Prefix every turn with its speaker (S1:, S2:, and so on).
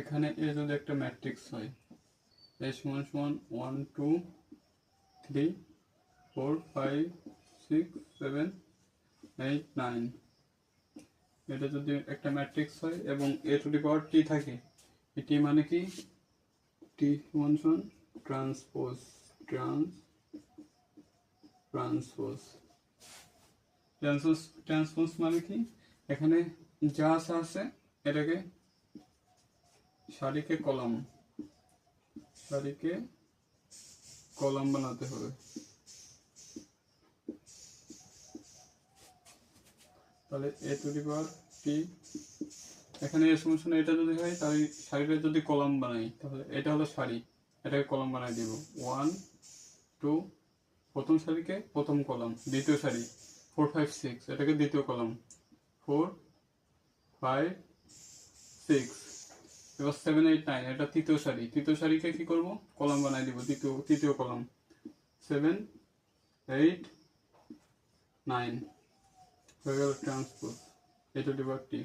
S1: এখানে এ যদি একটা ম্যাট্রিক্স হয়। এ সমান সমান one two three four five six seven eight nine এটা যদি একটা ম্যাট্রিক্স হয় এবং এ টু দি পাওয়ার টি থাকে এটি মানে কি? টি সমান সমান transpose trans transpose transpose transpose মানে কি? এখানে যা আছে, এটাকে সারিকে কলাম। সারিকে কলাম বানাতে হবে। তাহলে এ টু দি পাওয়ার টি। এখানে এর সমস্যা এটা যদি হয়, তাহলে সারিটা যদি কলাম বানাই, তাহলে এটা হলো সারি এটাকে কলাম বানাই দিব। ওয়ান, টু, প্রথম সারিকে প্রথম কলাম। দ্বিতীয় সারি ফোর, ফাইভ, সিক্স, এটাকে দ্বিতীয় কলাম। Four, five, six. এবার সেভেন এইট নাইন এটা তৃতীয় সারি। তৃতীয় সারিকে কি করব? কলাম বানাই দিব তৃতীয় তৃতীয় কলাম। সেভেন এইট নাইন হয়ে গেল ট্রান্সপোর্ট এটা ডিভার টি